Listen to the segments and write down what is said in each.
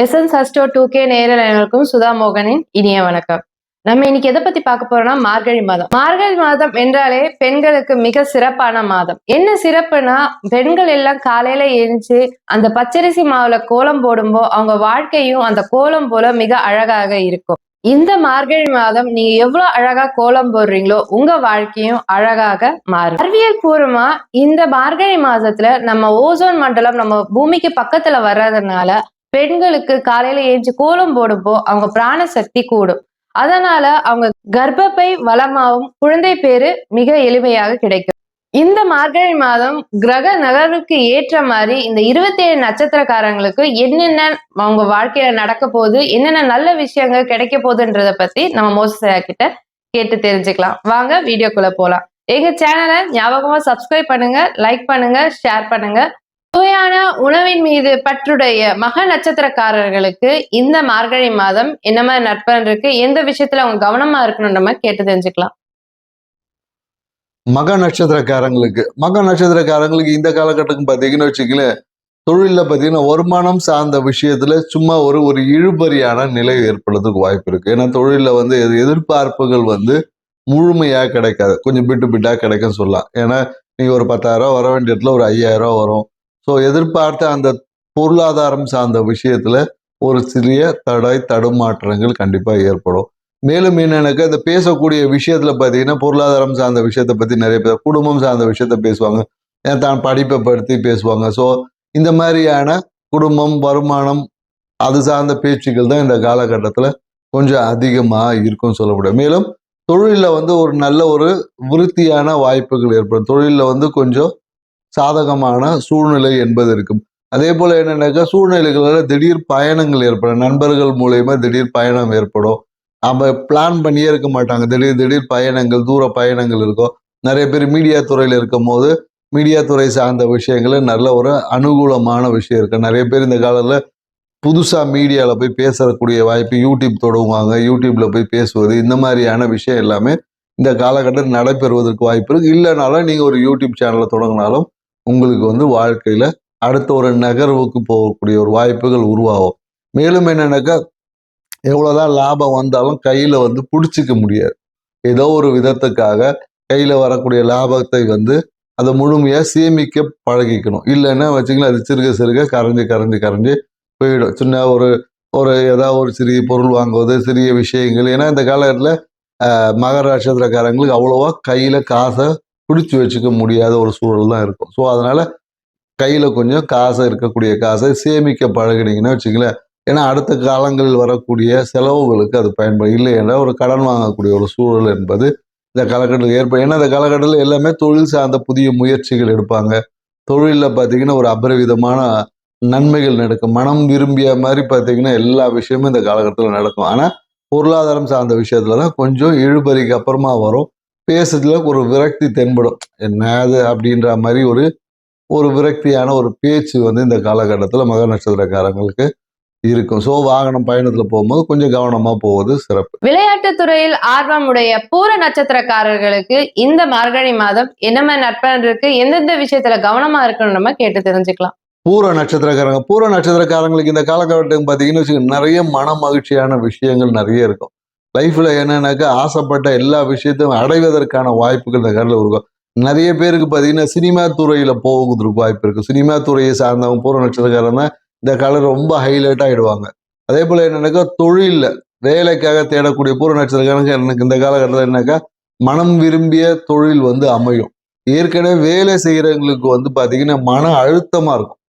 SN அஸ்டோ டூ கே நேரலைகளுக்கும் சுதா மோகனின் இனிய வணக்கம். நம்ம இன்னைக்கு எதை பத்தி பார்க்க போறோம்னா மார்கழி மாதம். மார்கழி மாதம் என்றாலே பெண்களுக்கு மிக சிறப்பான மாதம். என்ன சிறப்புனா பெண்கள் எல்லாம் காலையில எழுந்து அந்த பச்சரிசி மாவுல கோலம் போடும்போ அவங்க வாழ்க்கையும் அந்த கோலம் போல மிக அழகாக இருக்கும். இந்த மார்கழி மாதம் நீங்க எவ்வளவு அழகா கோலம் போடுறீங்களோ உங்க வாழ்க்கையும் அழகாக மாறும். அறிவியல் பூர்வமா இந்த மார்கழி மாதத்துல நம்ம ஓசோன் மண்டலம் நம்ம பூமிக்கு பக்கத்துல வர்றதுனால பெண்களுக்கு காலையில ஏஞ்சி கோலம் போடும்போ அவங்க பிராண சக்தி கூடும். அதனால அவங்க கர்ப்பப்பை வளமாவும் குழந்தை பேரு மிக எளிமையாக கிடைக்கும். இந்த மார்கழி மாதம் கிரக நகர்வுக்கு ஏற்ற மாதிரி இந்த இருபத்தி ஏழு நட்சத்திரக்காரங்களுக்கு என்னென்ன அவங்க வாழ்க்கையில நடக்க போகுது என்னென்ன நல்ல விஷயங்கள் கிடைக்க போகுதுன்றத பத்தி நம்ம மோசையா கிட்ட கேட்டு தெரிஞ்சுக்கலாம். வாங்க வீடியோக்குள்ள போலாம். எங்க சேனலை ஞாபகமா சப்ஸ்கிரைப் பண்ணுங்க லைக் பண்ணுங்க ஷேர் பண்ணுங்க. சுவையான உணவின் மீது பற்றுடைய மக நட்சத்திரக்காரர்களுக்கு இந்த மார்கழி மாதம் என்ன மாதிரி நற்பலன் இருக்கு? எந்த விஷயத்துல அவங்க கவனமா இருக்கணும் நம்ம கேட்டு தெரிஞ்சுக்கலாம். மக நட்சத்திரக்காரங்களுக்கு மக நட்சத்திரக்காரங்களுக்கு இந்த காலகட்டத்துக்கு பார்த்தீங்கன்னு வச்சுக்கலேன் தொழிலில் பார்த்தீங்கன்னா வருமானம் சார்ந்த விஷயத்துல சும்மா ஒரு ஒரு இழுபறியான நிலை ஏற்படுறதுக்கு வாய்ப்பு இருக்கு. ஏன்னா தொழிலில் வந்து எது- எதிர்பார்ப்புகள் வந்து முழுமையாக கிடைக்காது. கொஞ்சம் பிட்டு பிட்டா கிடைக்கும் சொல்லலாம். ஏன்னா நீங்க ஒரு பத்தாயிரம் வர வேண்டிய இடத்துல ஒரு ஐயாயிரம் ரூபா வரும். ஸோ எதிர்பார்த்த அந்த பொருளாதாரம் சார்ந்த விஷயத்துல ஒரு சிறிய தடை தடுமாற்றங்கள் கண்டிப்பாக ஏற்படும். மேலும் என்னென்னாக்கா இந்த பேசக்கூடிய விஷயத்துல பார்த்தீங்கன்னா பொருளாதாரம் சார்ந்த விஷயத்தை பற்றி நிறைய பேர் குடும்பம் சார்ந்த விஷயத்த பேசுவாங்க. ஏன் தான் படிப்பை படுத்தி பேசுவாங்க. ஸோ இந்த மாதிரியான குடும்பம் வருமானம் அது சார்ந்த பேச்சுக்கள் தான் இந்த காலகட்டத்தில் கொஞ்சம் அதிகமாக இருக்கும்னு சொல்ல முடியும். மேலும் தொழிலில் வந்து ஒரு நல்ல ஒரு விருத்தியான வாய்ப்புகள் ஏற்படும். தொழிலில் வந்து கொஞ்சம் சாதகமான சூழ்நிலை என்பது இருக்கும் அதே போல என்னென்னாக்கா சூழ்நிலைகளில் திடீர் பயணங்கள் ஏற்படும். நண்பர்கள் மூலயமா திடீர் பயணம் ஏற்படும். நம்ம பிளான் பண்ணியே இருக்க மாட்டாங்க. திடீர் திடீர் பயணங்கள் தூர பயணங்கள் இருக்கும் நிறைய பேர் மீடியா துறையில் இருக்கும் போது மீடியா துறை சார்ந்த விஷயங்கள நல்ல ஒரு அனுகூலமான விஷயம் இருக்கு. நிறைய பேர் இந்த காலத்தில் புதுசாக மீடியாவில் போய் பேசக்கூடிய வாய்ப்பு யூடியூப் தொடங்குவாங்க. யூடியூப்ல போய் பேசுவது இந்த மாதிரியான விஷயம் எல்லாமே இந்த காலகட்டத்தில் நடைபெறுவதற்கு வாய்ப்பு இருக்கு. இல்லைனாலும் நீங்கள் ஒரு யூடியூப் சேனலை தொடங்கினாலும் உங்களுக்கு வந்து வாழ்க்கையில் அடுத்த ஒரு நகர்வுக்கு போகக்கூடிய ஒரு வாய்ப்புகள் உருவாகும். மேலும் என்னென்னாக்கா எவ்வளோதான் லாபம் வந்தாலும் கையில் வந்து பிடிச்சிக்க முடியாது. ஏதோ ஒரு விதத்துக்காக கையில் வரக்கூடிய லாபத்தை வந்து அதை முழுமையாக சேமிக்க பழகிக்கணும். இல்லைன்னா வச்சுக்கலாம் அது சிறுக சிறுக கரைஞ்சி கரைஞ்சி கரைஞ்சு போயிடும். சின்ன ஒரு ஒரு ஏதாவது ஒரு சிறிய பொருள் வாங்குவது சிறிய விஷயங்கள். ஏன்னா இந்த காலகட்டத்தில் மகர நட்சத்திரக்காரங்களுக்கு அவ்வளோவா கையில் காசை பிடிச்சி வச்சுக்க முடியாத ஒரு சூழல் தான் இருக்கும். ஸோ அதனால் கையில் கொஞ்சம் காசை இருக்கக்கூடிய காசை சேமிக்க பழகினீங்கன்னா வச்சுங்களேன் ஏன்னா அடுத்த காலங்களில் வரக்கூடிய செலவுகளுக்கு அது பயன்படும். இல்லை என்றால் ஒரு கடன் வாங்கக்கூடிய ஒரு சூழல் என்பது இந்த காலகட்டத்தில் ஏற்படும். ஏன்னா இந்த காலகட்டத்தில் எல்லாமே தொழில் சார்ந்த புதிய முயற்சிகள் எடுப்பாங்க. தொழிலில் பார்த்தீங்கன்னா ஒரு அபரிவிதமான நன்மைகள் நடக்கும். மனம் விரும்பிய மாதிரி பார்த்தீங்கன்னா எல்லா விஷயமும் இந்த காலகட்டத்தில் நடக்கும். ஆனால் பொருளாதாரம் சார்ந்த விஷயத்துல தான் கொஞ்சம் இழுபறிக்கு அப்புறமா வரும். பேசுறதுல ஒரு விரக்தி தென்படும். என்னது அப்படின்ற மாதிரி ஒரு ஒரு விரக்தியான ஒரு பேச்சு வந்து இந்த காலகட்டத்தில் மக நட்சத்திரக்காரங்களுக்கு இருக்கும். ஸோ வாகனம் பயணத்தில் போகும்போது கொஞ்சம் கவனமாக போவது சிறப்பு. விளையாட்டு துறையில் ஆர்வமுடைய பூர நட்சத்திரக்காரர்களுக்கு இந்த மார்கழி மாதம் என்ன மாதிரி நற்பலன் இருக்கு? எந்தெந்த விஷயத்துல கவனமா இருக்கணும் நம்ம கேட்டு தெரிஞ்சுக்கலாம். பூர நட்சத்திரக்காரங்க பூர நட்சத்திரக்காரங்களுக்கு இந்த காலகட்டம் பார்த்தீங்கன்னு வச்சுக்கோங்க நிறைய மன மகிழ்ச்சியான விஷயங்கள் நிறைய இருக்கும். லைஃப்பில் என்னென்னாக்கா ஆசைப்பட்ட எல்லா விஷயத்தையும் அடைவதற்கான வாய்ப்புகள் இந்த காலத்தில் இருக்கும். நிறைய பேருக்கு பார்த்தீங்கன்னா சினிமா துறையில் போகுதுக்கு வாய்ப்பு இருக்குது சினிமா துறையை சார்ந்தவங்க போகிற நட்சத்திரக்காரன் தான் இந்த காலம் ரொம்ப ஹைலைட் ஆகிடுவாங்க அதே போல் என்னென்னாக்கா தொழிலில் வேலைக்காக தேடக்கூடிய பூர்வ நட்சத்திரக்காரங்க எனக்கு இந்த காலகட்டத்தில் என்னக்கா மனம் விரும்பிய தொழில் வந்து அமையும். ஏற்கனவே வேலை செய்கிறவங்களுக்கு வந்து பார்த்தீங்கன்னா மன அழுத்தமாக இருக்கும்.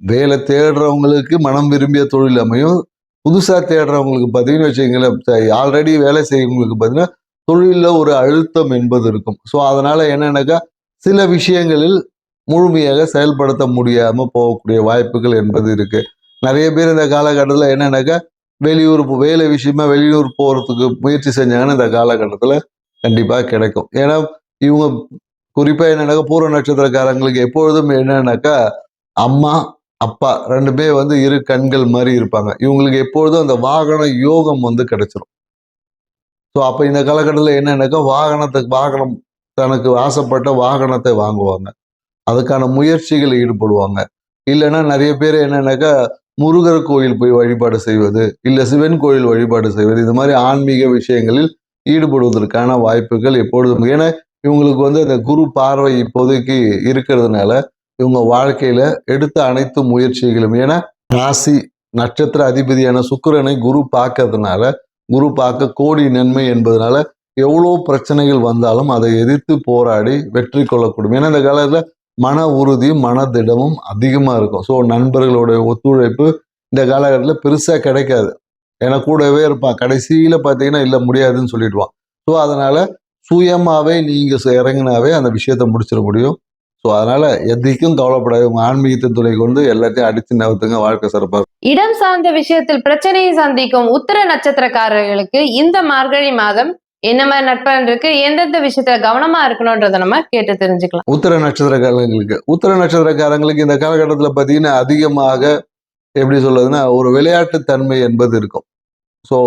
வேலை தேடுறவங்களுக்கு மனம் விரும்பிய தொழில் அமையும். புதுசாக தேடுறவங்களுக்கு பார்த்தீங்கன்னு வச்சுங்களேன் ஆல்ரெடி வேலை செய்யறவங்களுக்கு பார்த்தீங்கன்னா தொழிலில் ஒரு அழுத்தம் என்பது இருக்கும். ஸோ அதனால் என்னன்னாக்கா சில விஷயங்களில் முழுமையாக செயல்படுத்த முடியாமல் போகக்கூடிய வாய்ப்புகள் என்பது இருக்குது நிறைய பேர் இந்த காலகட்டத்தில் என்னென்னாக்கா வெளியூர் போ- வேலை விஷயமா வெளியூர் போகிறதுக்கு முயற்சி செஞ்சாங்கன்னா இந்த காலகட்டத்தில் கண்டிப்பாக கிடைக்கும். ஏன்னா இவங்க குறிப்பாக என்னென்னாக்கா பூர்வ நட்சத்திரக்காரங்களுக்கு எப்பொழுதும் என்னன்னாக்கா அம்மா அப்பா ரெண்டு பேர் வந்து இரு கண்கள் மாதிரி இருப்பாங்க. இவங்களுக்கு எப்பொழுதும் அந்த வாகன யோகம் வந்து கிடைச்சிரும். ஸோ அப்போ இந்த காலகட்டத்தில் என்னன்னாக்கா வாகனத்துக்கு வாகனம் தனக்கு ஆசைப்பட்ட வாகனத்தை வாங்குவாங்க. அதுக்கான முயற்சிகள் ஈடுபடுவாங்க. இல்லைன்னா நிறைய பேர் என்னன்னாக்கா முருகர் கோயில் போய் வழிபாடு செய்வது இல்லை சிவன் கோயில் வழிபாடு செய்வது இது மாதிரி ஆன்மீக விஷயங்களில் ஈடுபடுவதற்கான வாய்ப்புகள் எப்பொழுதும். ஏன்னா இவங்களுக்கு வந்து அந்த குரு பார்வை இப்போதைக்கு இருக்கிறதுனால இவங்க வாழ்க்கையில எடுத்த அனைத்து முயற்சிகளும். ஏன்னா ராசி நட்சத்திர அதிபதியான சுக்கிரனை குரு பார்க்கறதுனால குரு பார்க்க கோடி நன்மை என்பதனால எவ்வளோ பிரச்சனைகள் வந்தாலும் அதை எதிர்த்து போராடி வெற்றி கொள்ளக்கூடும். ஏன்னா இந்த காலத்தில் மன உறுதியும் மனதிடமும் அதிகமாக இருக்கும். ஸோ நண்பர்களுடைய ஒத்துழைப்பு இந்த காலகட்டத்தில் பெருசாக கிடைக்காது. ஏன்னா கூடவே இருப்பான் கடைசியில் பார்த்தீங்கன்னா இல்லை முடியாதுன்னு சொல்லிடுவான். ஸோ அதனால சுயமாகவே நீங்கள் இறங்கினாவே அந்த விஷயத்த முடிச்சிட முடியும். ஸோ அதனால எதுக்கும் கவலைப்படாது. உங்க ஆன்மீகத்தின் துணை கொண்டு எல்லாத்தையும் அடிச்சு நகர்த்துங்க. வாழ்க்கை சிறப்பா இருக்கும். இடம் சார்ந்த விஷயத்தில் பிரச்சனையை சந்திக்கும் உத்தர நட்சத்திரக்காரர்களுக்கு இந்த மார்கழி மாதம் என்ன மாதிரி நட்பலன் இருக்கு? எந்தெந்த விஷயத்துல கவனமா இருக்கணும்ன்றத நம்ம கேட்டு தெரிஞ்சுக்கலாம். உத்தர நட்சத்திரக்காரங்களுக்கு உத்தர நட்சத்திரக்காரங்களுக்கு இந்த காலகட்டத்தில் பார்த்தீங்கன்னா அதிகமாக எப்படி சொல்றதுன்னா ஒரு விளையாட்டு தன்மை என்பது இருக்கும். ஸோ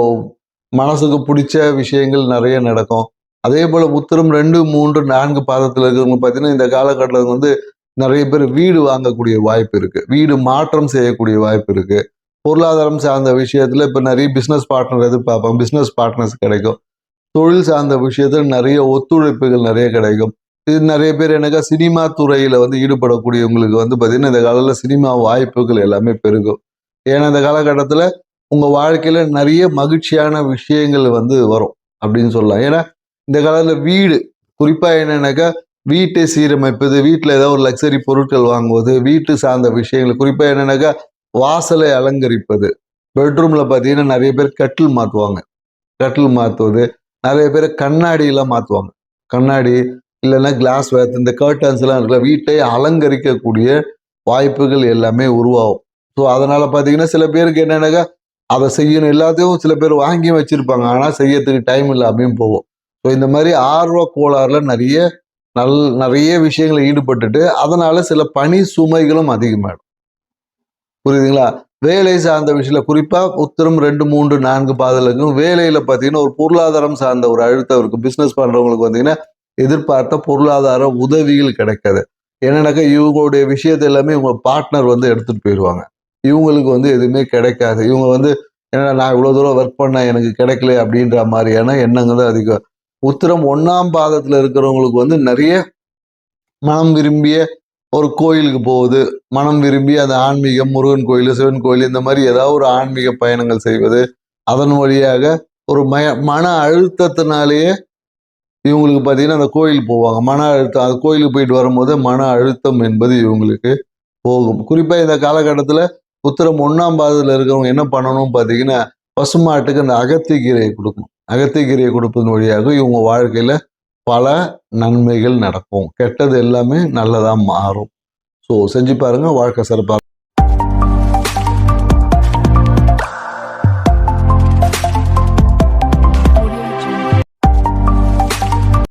மனசுக்கு பிடிச்ச விஷயங்கள் நிறைய நடக்கும். அதே போல உத்தரம் ரெண்டு மூன்று நான்கு பாதத்தில் இருக்கிறவங்க பார்த்தீங்கன்னா இந்த காலகட்டத்தில் வந்து நிறைய பேர் வீடு வாங்கக்கூடிய வாய்ப்பு இருக்கு. வீடு மாற்றம் செய்யக்கூடிய வாய்ப்பு இருக்கு. பொருளாதாரம் சார்ந்த விஷயத்துல இப்போ நிறைய பிஸ்னஸ் பார்ட்னர் எதிர்பார்ப்பாங்க. பிஸ்னஸ் பார்ட்னர்ஸ் கிடைக்கும். தொழில் சார்ந்த விஷயத்துல நிறைய ஒத்துழைப்புகள் நிறைய கிடைக்கும். இது நிறைய பேர் எனக்கா சினிமா துறையில வந்து ஈடுபடக்கூடியவங்களுக்கு வந்து பார்த்தீங்கன்னா இந்த காலத்தில் சினிமா வாய்ப்புகள் எல்லாமே பெருகும். ஏன்னா இந்த காலகட்டத்தில் உங்கள் வாழ்க்கையில் நிறைய மகிழ்ச்சியான விஷயங்கள் வந்து வரும் அப்படின்னு சொல்லலாம். ஏன்னா இந்த காலத்தில் வீடு குறிப்பாக என்னென்னாக்கா வீட்டை சீரமைப்பது வீட்டில் ஏதாவது ஒரு லக்ஸரி பொருட்கள் வாங்குவது வீட்டு சார்ந்த விஷயங்கள் குறிப்பாக என்னென்னாக்கா வாசலை அலங்கரிப்பது. பெட்ரூமில் பார்த்தீங்கன்னா நிறைய பேர் கட்டில் மாற்றுவாங்க கட்டில் மாற்றுவது நிறைய பேர் கண்ணாடியெல்லாம் மாற்றுவாங்க கண்ணாடி இல்லைன்னா கிளாஸ் வேர்த் இந்த கர்டன்ஸ் எல்லாம் இருக்குல்ல வீட்டை அலங்கரிக்கக்கூடிய வாய்ப்புகள் எல்லாமே உருவாகும். ஸோ அதனால பார்த்தீங்கன்னா சில பேருக்கு என்னென்னாக்கா அதை செய்யணும். எல்லாத்தையும் சில பேர் வாங்கி வச்சிருப்பாங்க. ஆனால் செய்யறதுக்கு டைம் இல்லாமையும் போகும். ஸோ இந்த மாதிரி ஆர்வ கோளாறுல நிறைய நல் நிறைய விஷயங்களை ஈடுபட்டுட்டு அதனால சில பணி சுமைகளும் அதிகமாகிடும் புரியுதுங்களா? வேலை சார்ந்த விஷயத்துல குறிப்பாக உத்தரம் ரெண்டு மூன்று நான்கு பாதலுக்கும் வேலையில் பார்த்தீங்கன்னா ஒரு பொருளாதாரம் சார்ந்த ஒரு அழுத்தம் இருக்கும். பிஸ்னஸ் பண்றவங்களுக்கு பார்த்தீங்கன்னா எதிர்பார்த்த பொருளாதார உதவிகள் கிடைக்காது. என்னன்னாக்கா இவங்களுடைய விஷயத்தை எல்லாமே இவங்க பார்ட்னர் வந்து எடுத்துகிட்டு போயிடுவாங்க இவங்களுக்கு வந்து எதுவுமே கிடைக்காது. இவங்க வந்து ஏன்னா நான் இவ்வளோ தூரம் ஒர்க் பண்ண எனக்கு கிடைக்கல அப்படின்ற மாதிரியான எண்ணங்கள் தான் அதிகம். உத்திரம் ஒன்னாம் பாதத்துல இருக்கிறவங்களுக்கு வந்து நிறைய மனம் விரும்பிய ஒரு கோயிலுக்கு போவது மனம் விரும்பி அந்த ஆன்மீகம் முருகன் கோயில் சிவன் கோயில் இந்த மாதிரி ஏதாவது ஒரு ஆன்மீக பயணங்கள் செய்வது. அதன் வழியாக ஒரு மய மன அழுத்தத்தினாலேயே இவங்களுக்கு பார்த்தீங்கன்னா அந்த கோயில் போவாங்க. மன அழுத்தம் அந்த கோயிலுக்கு போயிட்டு வரும்போது மன அழுத்தம் என்பது இவங்களுக்கு போகும். குறிப்பாக இந்த காலகட்டத்தில் உத்தரம் ஒன்றாம் பாதத்தில் இருக்கிறவங்க என்ன பண்ணணும்னு பார்த்தீங்கன்னா பசுமாட்டுக்கு அந்த அகத்திக்கீரையை கொடுக்கணும். அகத்திக்கீரையை கொடுப்பதன் வழியாக இவங்க வாழ்க்கையில் பல நன்மைகள் நடக்கும். கெட்டது எல்லாமே நல்லதாக மாறும். ஸோ செஞ்சு பாருங்க வாழ்க்கை சிறப்பாக